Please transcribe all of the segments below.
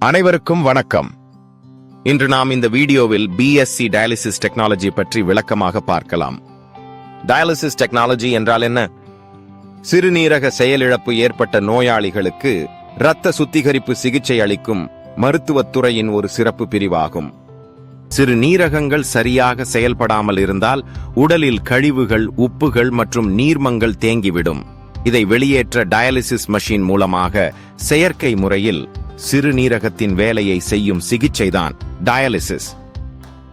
அனைவருக்கும் வணக்கம். இன்று நாம் இந்த வீடியோவில் பிஎஸ்சி டயாலிசிஸ் டெக்னாலஜி பற்றி விளக்கமாக பார்க்கலாம். டயாலிசிஸ் டெக்னாலஜி என்றால் என்ன? சிறுநீரக செயலிழப்பு ஏற்பட்ட நோயாளிகளுக்கு இரத்த சுத்திகரிப்பு சிகிச்சை அளிக்கும் மருத்துவத்துறையின் ஒரு சிறப்பு பிரிவாகும். சிறுநீரகங்கள் சரியாக செயல்படாமல் இருந்தால் உடலில் கழிவுகள் உப்புகள் மற்றும் நீர்மங்கள் தேங்கிவிடும். இதை வெளியேற்ற டயாலிசிஸ் மெஷின் மூலமாக செயற்கை முறையில் சிறுநீரகத்தின் வேலையை செய்யும் சிகிச்சைதான் டயாலிசிஸ்.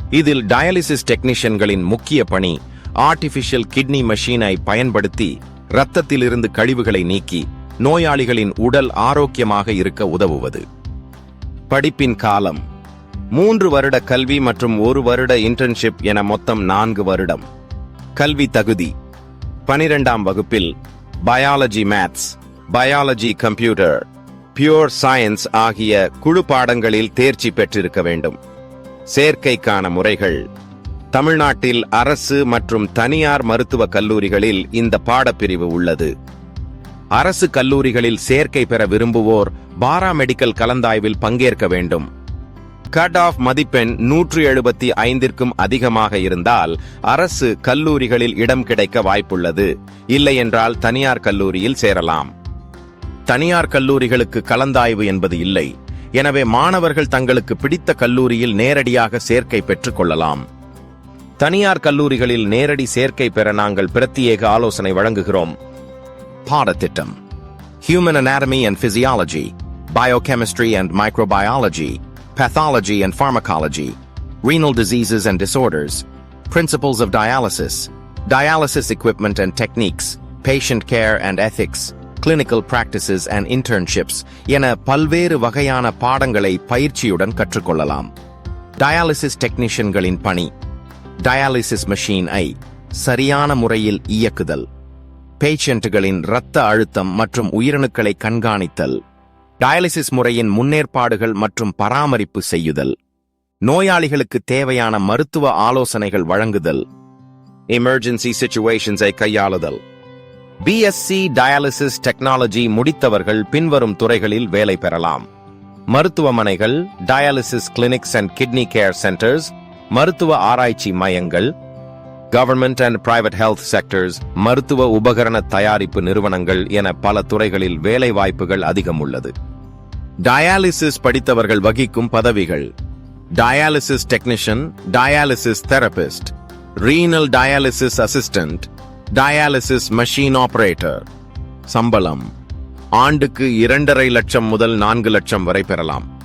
இதில் டயாலிசிஸ் டெக்னீஷியன்களின் முக்கிய பணி ஆர்டிபிஷியல் கிட்னி மெஷினை பயன்படுத்தி இரத்தத்திலிருந்து கழிவுகளை நீக்கி நோயாளிகளின் உடல் ஆரோக்கியமாக இருக்க உதவுவது. படிப்பின் காலம் மூன்று வருட கல்வி மற்றும் ஒரு வருட இன்டர்ன்ஷிப் என மொத்தம் நான்கு வருடம். கல்வி தகுதி பனிரெண்டாம் வகுப்பில் biology maths biology computer pure science ஆகிய குழு பாடங்களில் தேர்ச்சி பெற்றிருக்க வேண்டும். சேர்க்கைக்கான முறைகள். தமிழ்நாட்டில் அரசு மற்றும் தனியார் மருத்துவக் கல்லூரிகளில் இந்த பாடப்பிரிவு உள்ளது. அரசு கல்லூரிகளில் சேர்க்கை பெற விரும்புவோர் பாராமெடிக்கல் கலந்தாய்வில் பங்கேற்க வேண்டும். கட் ஆஃப் மதிப்பெண் நூற்று எழுபத்தி ஐந்திற்கும் அதிகமாக இருந்தால் அரசு கல்லூரிகளில் இடம் கிடைக்க வாய்ப்புள்ளது. இல்லையென்றால் தனியார் கல்லூரியில் சேரலாம். தனியார் கல்லூரிகளுக்கு கலந்தாய்வு என்பது இல்லை எனவே மாணவர்கள் தங்களுக்கு பிடித்த கல்லூரியில் நேரடியாக சேர்க்கை பெற்றுக் கொள்ளலாம் தனியார் கல்லூரிகளில் நேரடி சேர்க்கை பெற நாங்கள் பிரத்யேக ஆலோசனை வழங்குகிறோம் பாடத்திட்டம் human anatomy and physiology biochemistry and microbiology pathology and pharmacology, renal diseases and disorders, principles of dialysis, dialysis equipment and techniques patient care and ethics, clinical practices and internships என பல்வேறு வகையான பாடங்களை பயிற்சியுடன் கற்றுக்கொள்ளலாம். டயாலிசிஸ் டெக்னீஷியன்களின் பணி. டயாலிசிஸ் மெஷின் ஐ சரியான முறையில் இயக்குதல். பேஷண்ட்டுகளின் இரத்த அழுத்தம் மற்றும் உயிரணுக்களை கண்காணித்தல். டயாலிசிஸ் முறையின் முன்னேற்பாடுகள் மற்றும் பராமரிப்பு செய்யுதல். நோயாளிகளுக்கு தேவையான மருத்துவ ஆலோசனைகள் வழங்குதல். எமர்ஜென்சி சிச்சுவேஷன்ஸை கையாளுதல். பிஎஸ்சி டயாலிசிஸ் டெக்னாலஜி முடித்தவர்கள் பின்வரும் துறைகளில் வேலை பெறலாம். மருத்துவமனைகள் dialysis clinics and kidney care centres மருத்துவ ஆராய்ச்சி மையங்கள் government and private health sectors மருத்துவ உபகரண தயாரிப்பு நிறுவனங்கள் என பல துறைகளில் வேலை வாய்ப்புகள் அதிகம் உள்ளது. டயாலிசிஸ் படித்தவர்கள் வகிக்கும் பதவிகள். Dialysis technician dialysis therapist renal dialysis assistant dialysis machine operator சம்பளம். ஆண்டுக்கு இரண்டரை லட்சம் முதல் நான்கு லட்சம் வரை பெறலாம்.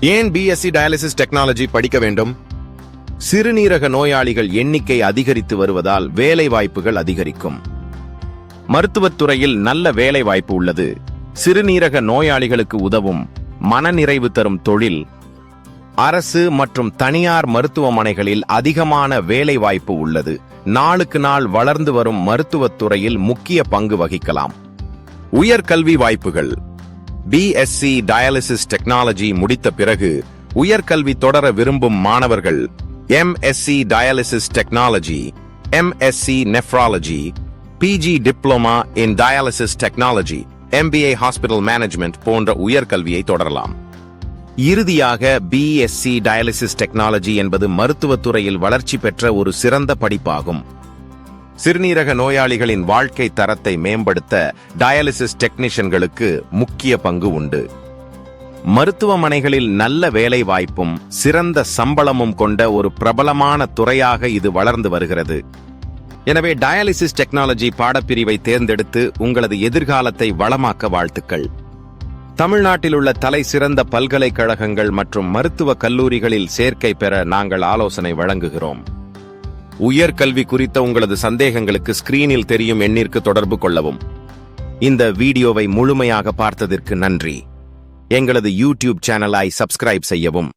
ஏன் பிஎஸ்சி டயாலிசிஸ் டெக்னாலஜி படிக்க வேண்டும்? சிறுநீரக நோயாளிகள் எண்ணிக்கை அதிகரித்து வருவதால் வேலை வாய்ப்புகள் அதிகரிக்கும் மருத்துவத்துறையில் நல்ல வேலை வாய்ப்பு உள்ளது. சிறுநீரக நோயாளிகளுக்கு உதவும் மனநிறைவு தரும் தொழில் அரசு மற்றும் தனியார் மருத்துவமனைகளில் அதிகமான வேலைவாய்ப்பு உள்ளது. நாளுக்கு நாள் வளர்ந்து வரும் மருத்துவத்துறையில் முக்கிய பங்கு வகிக்கலாம். உயர்கல்வி வாய்ப்புகள். பிஎஸ்சி டயாலிசிஸ் டெக்னாலஜி முடித்த பிறகு உயர்கல்வி தொடர விரும்பும் மாணவர்கள் MSc dialysis technology MSc nephrology PG diploma in dialysis technology MBA hospital management போன்ற உயர்கல்வியை தொடரலாம். இறுதியாக பிஎஸ்சி டயாலிசிஸ் டெக்னாலஜி என்பது மருத்துவத் துறையில் வளர்ச்சி பெற்ற ஒரு சிறந்த படிப்பாகும். சிறுநீரக நோயாளிகளின் வாழ்க்கை தரத்தை மேம்படுத்த டயாலிசிஸ் டெக்னீஷியன்களுக்கு முக்கிய பங்கு உண்டு. மருத்துவமனைகளில் நல்ல வேலை வாய்ப்பும் சிறந்த சம்பளமும் கொண்ட ஒரு பிரபலமான துறையாக இது வளர்ந்து வருகிறது. எனவே டயாலிசிஸ் டெக்னாலஜி பாடப்பிரிவை தேர்ந்தெடுத்து உங்களது எதிர்காலத்தை வளமாக்க வாழ்த்துக்கள். தமிழ்நாட்டில் உள்ள தலை சிறந்த பல்கலைக்கழகங்கள் மற்றும் மருத்துவ கல்லூரிகளில் சேர்க்கை பெற நாங்கள் ஆலோசனை வழங்குகிறோம். உயர்கல்வி குறித்த உங்களது சந்தேகங்களுக்கு ஸ்கிரீனில் தெரியும் எண்ணிற்கு தொடர்பு கொள்ளவும். இந்த வீடியோவை முழுமையாக பார்த்ததற்கு நன்றி. எங்களது யூடியூப் சேனலை சப்ஸ்கிரைப் செய்யவும்.